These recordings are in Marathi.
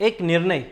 एक निर्णय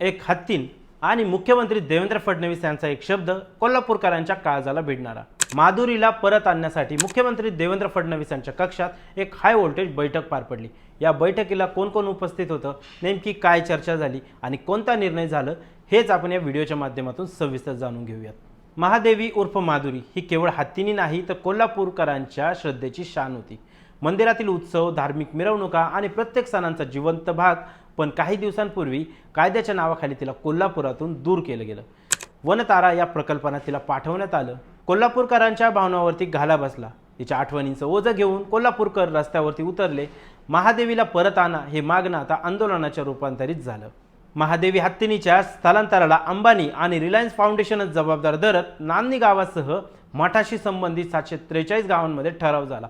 एक हत्तीन आणि मुख्यमंत्री देवेंद्र फडणवीस यांचा एक शब्द कोल्हापूरकरांच्या काळजाला भिडणारा. माधुरीला परत आणण्यासाठी मुख्यमंत्री देवेंद्र फडणवीस यांच्या कक्षात एक हाय व्होल्टेज बैठक पार पडली. या बैठकीला कोण कोण उपस्थित होतं नेमकी काय चर्चा झाली आणि कोणता निर्णय झालं हेच आपण या व्हिडिओच्या माध्यमातून सविस्तर जाणून घेऊयात. महादेवी उर्फ माधुरी ही केवळ हत्तीनी नाही तर कोल्हापूरकरांच्या श्रद्धेची शान होती. मंदिरातील उत्सव धार्मिक मिरवणुका आणि प्रत्येक सणांचा जिवंत भाग पण काही दिवसांपूर्वी कायद्याच्या नावाखाली तिला कोल्हापुरातून दूर केलं गेलं. वनतारा या प्रकल्पानं तिला पाठवण्यात आलं. कोल्हापूरकरांच्या भावनावरती घाला बसला. तिच्या आठवणींचं ओझं घेऊन कोल्हापूरकर रस्त्यावरती उतरले. महादेवीला परत आणा हे मागणं आता आंदोलनाच्या रूपांतरित झालं. महादेवी हत्तीनीच्या स्थलांतराला अंबानी आणि रिलायन्स फाउंडेशनच जबाबदार धरत नांदी गावासह मठाशी संबंधित सातशे त्रेचाळीस गावांमध्ये ठराव झाला.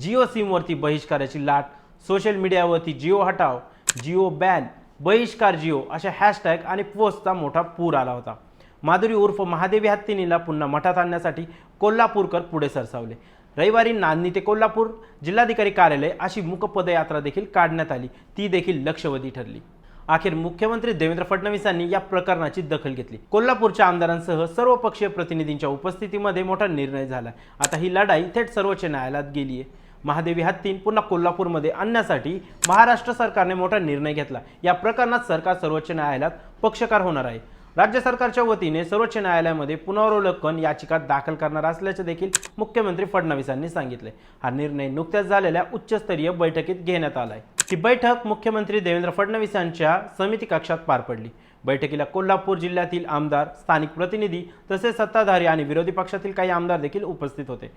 जिओ सिमवरती बहिष्काराची लाट सोशल मीडियावरती जिओ हटाव जिओ बॅन बहिष्कार जिओ अशा हॅशटॅग आणि पोस्टचा मोठा पूर आला होता. माधुरी उर्फ महादेवी हत्तीनीला पुन्हा मठात आणण्यासाठी कोल्हापूरकर पुढे सरसावले. रविवारी नांदणी ते कोल्हापूर जिल्हाधिकारी कार्यालय अशी मुखपदयात्रा देखील काढण्यात आली. ती देखील लक्षवेधी ठरली. अखेर मुख्यमंत्री देवेंद्र फडणवीसांनी या प्रकरणाची दखल घेतली. कोल्हापूरच्या आमदारांसह सर्व पक्षीय प्रतिनिधींच्या उपस्थितीमध्ये मोठा निर्णय झाला. आता ही लढाई थेट सर्वोच्च न्यायालयात गेली आहे महादेवी हत्तीन पुन्हा कोल्हापूरमध्ये आणण्यासाठी महाराष्ट्र सरकारने मोठा निर्णय घेतला. या प्रकरणात सरकार सर्वोच्च न्यायालयात पक्षकार होणार आहे. राज्य सरकारच्या वतीने सर्वोच्च न्यायालयामध्ये पुनरावलोकन याचिका दाखल करणार असल्याचे देखील मुख्यमंत्री फडणवीसांनी सांगितले. हा निर्णय नुकत्याच झालेल्या उच्चस्तरीय बैठकीत घेण्यात आला आहे ही बैठक मुख्यमंत्री देवेंद्र फडणवीस यांच्या समिती कक्षात पार पडली. बैठकीला कोल्हापूर जिल्ह्यातील आमदार स्थानिक प्रतिनिधी तसेच सत्ताधारी आणि विरोधी पक्षातील काही आमदार देखील उपस्थित होते.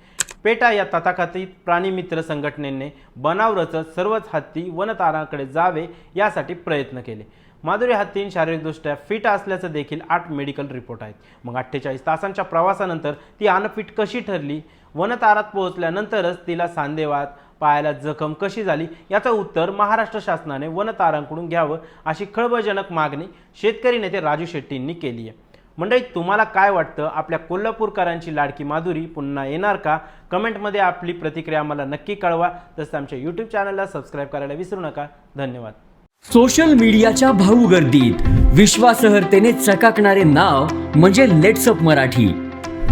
पेटा या तथाकथित प्राणीमित्र संघटनेने बनाव रचत सर्वच हत्ती वनताराकडे जावे यासाठी प्रयत्न केले. माधुरी हत्तीन शारीरिकदृष्ट्या फिट असल्याचं देखील आठ मेडिकल रिपोर्ट आहेत. मग अठ्ठेचाळीस तासांच्या प्रवासानंतर ती अनफिट कशी ठरली? वनतारात पोहोचल्यानंतरच तिला सांदेवात पायाला जखम कशी झाली याचं उत्तर महाराष्ट्र शासनाने वनतारांकडून घ्यावं अशी खळबळजनक मागणी शेतकरी नेते राजू शेट्टींनी केली आहे. मंडळी तुम्हाला काय वाटतं? आपल्या कोल्हापूरकरांची लाडकी माधुरी पुन्हा येणार का? कमेंटमध्ये आपली प्रतिक्रिया आम्हाला नक्की कळवा. तसं आमच्या यूट्यूब चॅनलला सबस्क्राईब करायला विसरू नका. धन्यवाद. सोशल मीडियाच्या भाऊ गर्दीत विश्वासार्हतेने चकाकणारे नाव म्हणजे लेट्सअप मराठी.